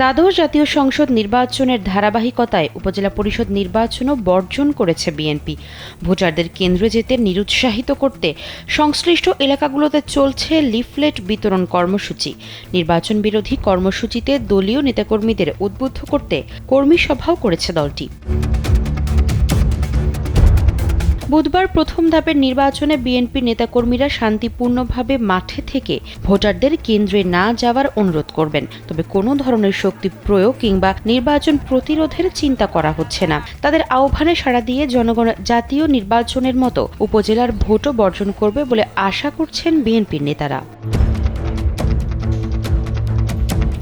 দ্বাদশ জাতীয় সংসদ নির্বাচনের ধারাবাহিকতায় উপজেলা পরিষদ নির্বাচনও বর্জন করেছে বিএনপি। ভোটারদের কেন্দ্রে যেতে নিরুৎসাহিত করতে সংশ্লিষ্ট এলাকাগুলোতে চলছে লিফলেট বিতরণ কর্মসূচি। নির্বাচন বিরোধী কর্মসূচিতে দলীয় নেতাকর্মীদের উদ্বুদ্ধ করতে কর্মী সভাও করেছে দলটি। বুধবার প্রথম ধাপের নির্বাচনে বিএনপি নেতাকর্মীরা শান্তিপূর্ণভাবে মাঠে থেকে ভোটারদের কেন্দ্রে না যাওয়ার অনুরোধ করবেন। তবে কোনো ধরনের শক্তি প্রয়োগ কিংবা নির্বাচন প্রতিরোধের চিন্তা করা হচ্ছে না। তাদের আহ্বানে সাড়া দিয়ে জনগণ জাতীয় নির্বাচনের মতো উপজেলার ভোটও বর্জন করবে বলে আশা করছেন বিএনপির নেতারা।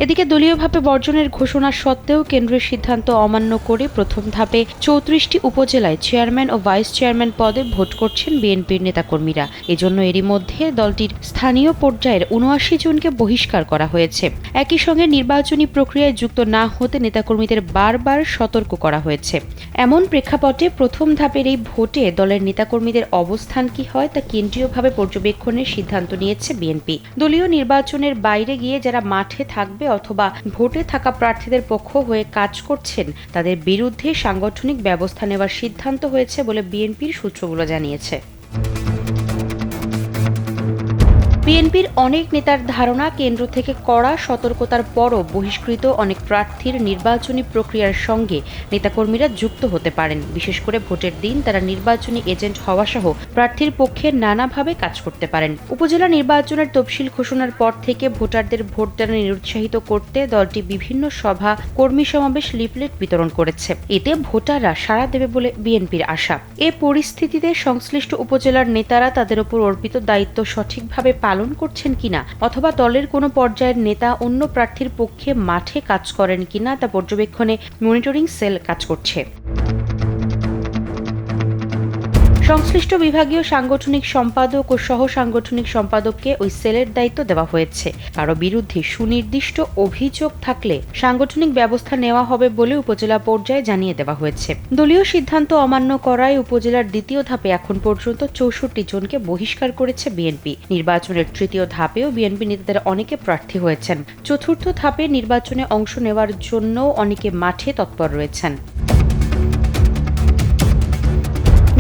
এদিকে দলীয়ভাবে বর্জনের ঘোষণা সত্ত্বেও কেন্দ্রের সিদ্ধান্ত অমান্য করে প্রথম ধাপে চৌত্রিশটি উপজেলায় চেয়ারম্যান ও ভাইস চেয়ারম্যান পদে ভোট করছেন বিএনপির নেতাকর্মীরা। এজন্য এরই মধ্যে দলটির স্থানীয় পর্যায়ের উনআশি জনকে বহিষ্কার করা হয়েছে। একই সঙ্গে নির্বাচনী প্রক্রিয়ায় যুক্ত না হতে নেতাকর্মীদের বারবার সতর্ক করা হয়েছে। এমন প্রেক্ষাপটে প্রথম ধাপের এই ভোটে দলের নেতাকর্মীদের অবস্থান কি হয় তা কেন্দ্রীয়ভাবে পর্যবেক্ষণের সিদ্ধান্ত নিয়েছে বিএনপি। দলীয় নির্বাচনের বাইরে গিয়ে যারা মাঠে থাকবে অথবা ভোটে থাকা প্রার্থীদের পক্ষ হয়ে কাজ করছেন, তাদের বিরুদ্ধে সাংগঠনিক ব্যবস্থা নেওয়ার সিদ্ধান্ত হয়েছে বলে বিএনপির সূত্রগুলো জানিয়েছে। বিএনপির অনেক নেতার ধারণা, কেন্দ্র থেকে কড়া সতর্কতার পরও বহিষ্কৃত অনেক প্রার্থীর নির্বাচনী প্রক্রিয়ার সঙ্গে নেতাকর্মীরা যুক্ত হতে পারেন। বিশেষ করে ভোটের দিন তারা নির্বাচনী এজেন্ট হওয়া সহ প্রার্থীর পক্ষে নানাভাবে কাজ করতে পারেন। উপজেলা নির্বাচনের তফসিল ঘোষণার পর থেকে ভোটারদের ভোটদানে নিরুৎসাহিত করতে দলটি বিভিন্ন সভা, কর্মী সমাবেশ, লিফলেট বিতরণ করেছে। এতে ভোটাররা সাড়া দেবে বলে বিএনপির আশা। এ পরিস্থিতিতে সংশ্লিষ্ট উপজেলার নেতারা তাদের উপর অর্পিত দায়িত্ব সঠিকভাবে পালন করছেন কিনা, অথবা দলের কোনো পর্যায়ের নেতা অন্য প্রার্থীর পক্ষে মাঠে কাজ করেন কিনা তা পর্যবেক্ষণে মনিটরিং সেল কাজ করছে। সংশ্লিষ্ট বিভাগীয় সাংগঠনিক সম্পাদক ও সহ সাংগঠনিক সম্পাদককে ওই সেলের দায়িত্ব দেওয়া হয়েছে। কারও বিরুদ্ধে সুনির্দিষ্ট অভিযোগ থাকলে সাংগঠনিক ব্যবস্থা নেওয়া হবে বলে উপজেলা পর্যায়ে জানিয়ে দেওয়া হয়েছে। দলীয় সিদ্ধান্ত অমান্য করায় উপজেলার দ্বিতীয় ধাপে এখন পর্যন্ত চৌষট্টি জনকে বহিষ্কার করেছে বিএনপি। নির্বাচনের তৃতীয় ধাপেও বিএনপি নেতাদের অনেকে প্রার্থী হয়েছেন। চতুর্থ ধাপে নির্বাচনে অংশ নেওয়ার জন্য অনেকে মাঠে তৎপর রয়েছেন।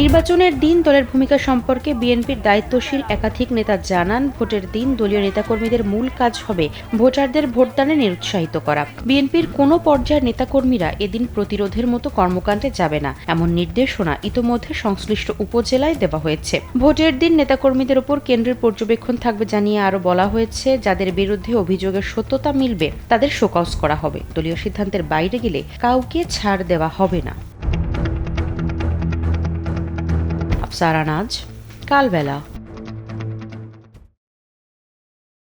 নির্বাচনের দিন দলের ভূমিকা সম্পর্কে বিএনপির দায়িত্বশীল একাধিক নেতা জানান, ভোটের দিন দলীয় নেতাকর্মীদের মূল কাজ হবে ভোটারদের ভোটদানে নিরুৎসাহিত করা। বিএনপির কোনো পর্যায়ের নেতাকর্মীরা এদিন প্রতিরোধের মতো কর্মকাণ্ডে যাবে না, এমন নির্দেশনা ইতোমধ্যে সংশ্লিষ্ট উপজেলায় দেওয়া হয়েছে। ভোটের দিন নেতাকর্মীদের উপর কেন্দ্রের পর্যবেক্ষণ থাকবে জানিয়ে আরও বলা হয়েছে, যাদের বিরুদ্ধে অভিযোগের সত্যতা মিলবে, তাদের শোকজ করা হবে। দলীয় সিদ্ধান্তের বাইরে গেলে কাউকে ছাড় দেওয়া হবে না। আফসারানাজ কালবেলা।